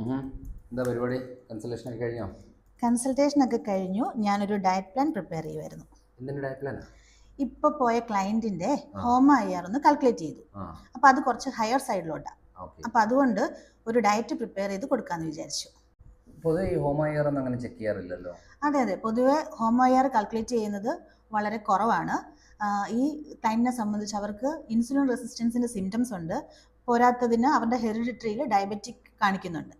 എന്താ പരിപാടി? കൺസൾട്ടേഷൻ ഒക്കെ കഴിഞ്ഞോ? കൺസൾട്ടേഷൻ ഒക്കെ കഴിഞ്ഞു. ഞാനൊരു ഡയറ്റ് പ്ലാൻ പ്രിപ്പയർ ചെയ്യുമായിരുന്നു എന്തിന്റെ ഡയറ്റ് പ്ലാനാ ഇപ്പൊ പോയ ക്ലയന്റിന്റെ ഹോം ഐ ആർ ഒന്ന് കാൽക്കുലേറ്റ് ചെയ്തു. അപ്പൊ അത് കുറച്ച് ഹയർ സൈഡിലോട്ടാ അപ്പൊ അതുകൊണ്ട് ഒരു ഡയറ്റ് പ്രിപ്പയർ ചെയ്ത് കൊടുക്കാന്ന് വിചാരിച്ചു. പൊതുവെ ഈ ഹോം അയർ ഒന്നും അങ്ങനെ ചെക്ക് ചെയ്യാറില്ലല്ലോ? അതെ അതെ. പൊതുവെ ഹോം ഐ ആർ കാൽക്കുലേറ്റ് ചെയ്യുന്നത് വളരെ കുറവാണ്. ഈ തൈനെ സംബന്ധിച്ച് അവർക്ക് ഇൻസുലിൻ റെസിസ്റ്റൻസിന്റെ സിംറ്റംസ് ഉണ്ട്. പോരാത്തതിന് അവരുടെ ഹെറിഡിറ്ററിയിൽ ഡയബറ്റിക് കാണിക്കുന്നുണ്ട്.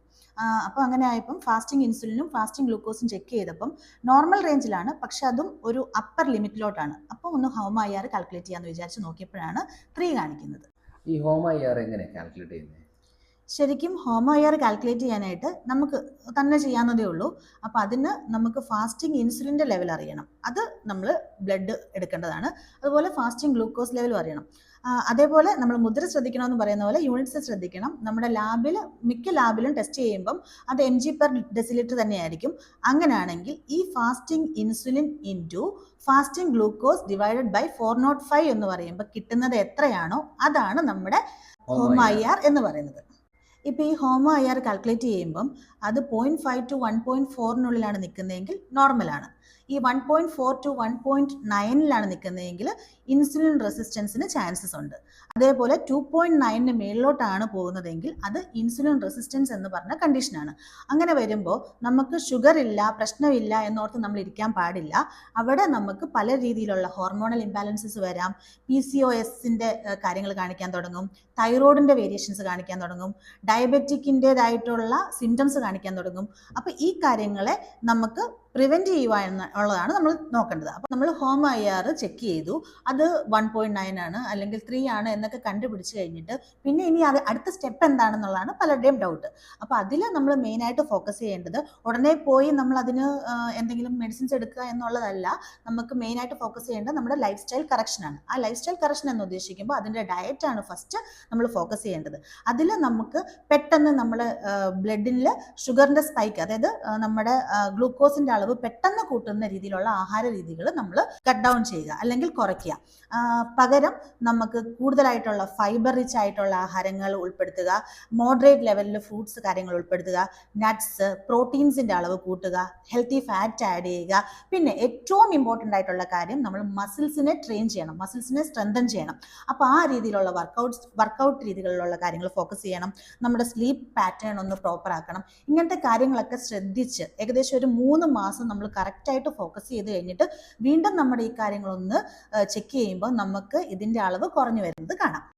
അപ്പോൾ അങ്ങനെ ആയപ്പം ഫാസ്റ്റിംഗ് ഇൻസുലിനും ഫാസ്റ്റിംഗ് ഗ്ലൂക്കോസും ചെക്ക് ചെയ്തപ്പം നോർമൽ റേഞ്ചിലാണ് പക്ഷെ അതും ഒരു അപ്പർ ലിമിറ്റിലോട്ടാണ് അപ്പോൾ ഒന്ന് ഹോം ഐ ആർ കാൽക്കുലേറ്റ് ചെയ്യാമെന്ന് വിചാരിച്ച് നോക്കിയപ്പോഴാണ് ത്രീ കാണിക്കുന്നത്. ഈ ഹോം ഐ ആർ എങ്ങനെ കാൽക്കുലേറ്റ് ചെയ്യുന്നത് ശരിക്കും ഹോമോ എയർ കാൽക്കുലേറ്റ് ചെയ്യാനായിട്ട് നമുക്ക് തന്നെ ചെയ്യാവുന്നതേ ഉള്ളൂ. അപ്പം അതിന് നമുക്ക് ഫാസ്റ്റിംഗ് ഇൻസുലിന്റെ ലെവൽ അറിയണം. അത് നമ്മൾ ബ്ലഡ് എടുക്കേണ്ടതാണ്. അതുപോലെ ഫാസ്റ്റിംഗ് ഗ്ലൂക്കോസ് ലെവലും അറിയണം. അതേപോലെ നമ്മൾ മുദ്ര ശ്രദ്ധിക്കണമെന്ന് പറയുന്ന പോലെ യൂണിറ്റ്സ് ശ്രദ്ധിക്കണം. നമ്മുടെ ലാബിൽ മിക്ക ലാബിലും ടെസ്റ്റ് ചെയ്യുമ്പം അത് എം ജി പെർ ഡെസിലിറ്റർ തന്നെയായിരിക്കും. അങ്ങനെയാണെങ്കിൽ ഈ fasting insulin into fasting glucose divided by four naught five എന്ന് പറയുമ്പോൾ കിട്ടുന്നത് എത്രയാണോ അതാണ് നമ്മുടെ ഹോം ഐ ആർ എന്ന് പറയുന്നത്. ഇപ്പോൾ ഈ ഹോമോ ഐ ആർ കാൽക്കുലേറ്റ് ചെയ്യുമ്പം അത് point five two one point ഫോറിനുള്ളിലാണ് നിൽക്കുന്നതെങ്കിൽ നോർമലാണ് ഈ one point four two one point നയനിലാണ് നിൽക്കുന്നതെങ്കിൽ ഇൻസുലിൻ റെസിസ്റ്റൻസിന് ചാൻസസ് ഉണ്ട്. അതേപോലെ ടു പോയിന്റ് നയനിന് മേളിലോട്ടാണ് പോകുന്നതെങ്കിൽ അത് ഇൻസുലിൻ റെസിസ്റ്റൻസ് എന്ന് പറഞ്ഞ കണ്ടീഷനാണ് അങ്ങനെ വരുമ്പോൾ നമുക്ക് ഷുഗർ ഇല്ല പ്രശ്നമില്ല എന്നോർത്ത് നമ്മൾ ഇരിക്കാൻ പാടില്ല. അവിടെ നമുക്ക് പല രീതിയിലുള്ള ഹോർമോണൽ ഇംബാലൻസസ് വരാം. പി സി ഒ എസിന്റെ കാര്യങ്ങൾ കാണിക്കാൻ തുടങ്ങും. തൈറോയിഡിന്റെ വേരിയേഷൻസ് കാണിക്കാൻ തുടങ്ങും. ഡയബറ്റിക്കിന്റെതായിട്ടുള്ള സിംറ്റംസ് കാണിക്കാൻ തുടങ്ങും. അപ്പോൾ ഈ കാര്യങ്ങളെ നമുക്ക് പ്രിവെന്റ് ചെയ്യുക എന്നുള്ളതാണ് നമ്മൾ നോക്കേണ്ടത്. അപ്പോൾ നമ്മൾ ഹോം ഐ ആർ ചെക്ക് ചെയ്തു. അത് വൺ പോയിന്റ് നയൻ ആണ് അല്ലെങ്കിൽ ത്രീ ആണ് എന്നൊക്കെ കണ്ടുപിടിച്ച് കഴിഞ്ഞിട്ട് പിന്നെ ഇനി അത് അടുത്ത സ്റ്റെപ്പ് എന്താണെന്നുള്ളതാണ് പലരുടെയും ഡൗട്ട് അപ്പോൾ അതിൽ നമ്മൾ മെയിനായിട്ട് ഫോക്കസ് ചെയ്യേണ്ടത് ഉടനെ പോയി നമ്മൾ അതിന് എന്തെങ്കിലും മെഡിസിൻസ് എടുക്കുക എന്നുള്ളതല്ല. നമുക്ക് മെയിനായിട്ട് ഫോക്കസ് ചെയ്യേണ്ടത് നമ്മുടെ ലൈഫ് സ്റ്റൈൽ കറക്ഷനാണ് ആ ലൈഫ് സ്റ്റൈൽ കറക്ഷൻ എന്ന് ഉദ്ദേശിക്കുമ്പോൾ അതിന്റെ ഡയറ്റാണ് ഫസ്റ്റ് നമ്മൾ ഫോക്കസ് ചെയ്യേണ്ടത്. അതിൽ നമുക്ക് പെട്ടെന്ന് നമ്മൾ ബ്ലഡിൽ ഷുഗറിന്റെ സ്പൈക്ക് അതായത് നമ്മുടെ ഗ്ലൂക്കോസിന്റെ അളവ് പെട്ടെന്ന് കൂട്ടുന്ന രീതിയിലുള്ള ആഹാര രീതികൾ നമ്മൾ കട്ട് ഡൗൺ ചെയ്യുക അല്ലെങ്കിൽ കുറയ്ക്കുക. പകരം നമുക്ക് കൂടുതലായിട്ടുള്ള ഫൈബർ റിച്ച് ആയിട്ടുള്ള ആഹാരങ്ങൾ ഉൾപ്പെടുത്തുക മോഡറേറ്റ് ലെവലിൽ ഫ്രൂട്ട്സ് കാര്യങ്ങൾ ഉൾപ്പെടുത്തുക നട്ട്സ് പ്രോട്ടീൻസിന്റെ അളവ് കൂട്ടുക ഹെൽത്തി ഫാറ്റ് ആഡ് ചെയ്യുക. പിന്നെ ഏറ്റവും ഇമ്പോർട്ടന്റ് ആയിട്ടുള്ള കാര്യം നമ്മൾ മസിൽസിനെ ട്രെയിൻ ചെയ്യണം മസിൽസിനെ സ്ട്രെങ്തൻ ചെയ്യണം. അപ്പോൾ ആ രീതിയിലുള്ള വർക്കൗട്ട്സ് വർക്കൗട്ട് രീതികളിലുള്ള കാര്യങ്ങൾ ഫോക്കസ് ചെയ്യണം. നമ്മുടെ സ്ലീപ്പ് പാറ്റേൺ ഒന്ന് പ്രോപ്പർ ആക്കണം. ഇങ്ങനത്തെ കാര്യങ്ങളൊക്കെ ശ്രദ്ധിച്ച് ഏകദേശം ഒരു മൂന്ന് മാസം നമ്മൾ കറക്റ്റായിട്ട് ഫോക്കസ് ചെയ്ത് കഴിഞ്ഞിട്ട് വീണ്ടും നമ്മുടെ ഈ കാര്യങ്ങളൊന്ന് ചെക്ക് ചെയ്യുമ്പോൾ നമുക്ക് ഇതിന്റെ അളവ് കുറഞ്ഞു വരുന്നത് കാണാം.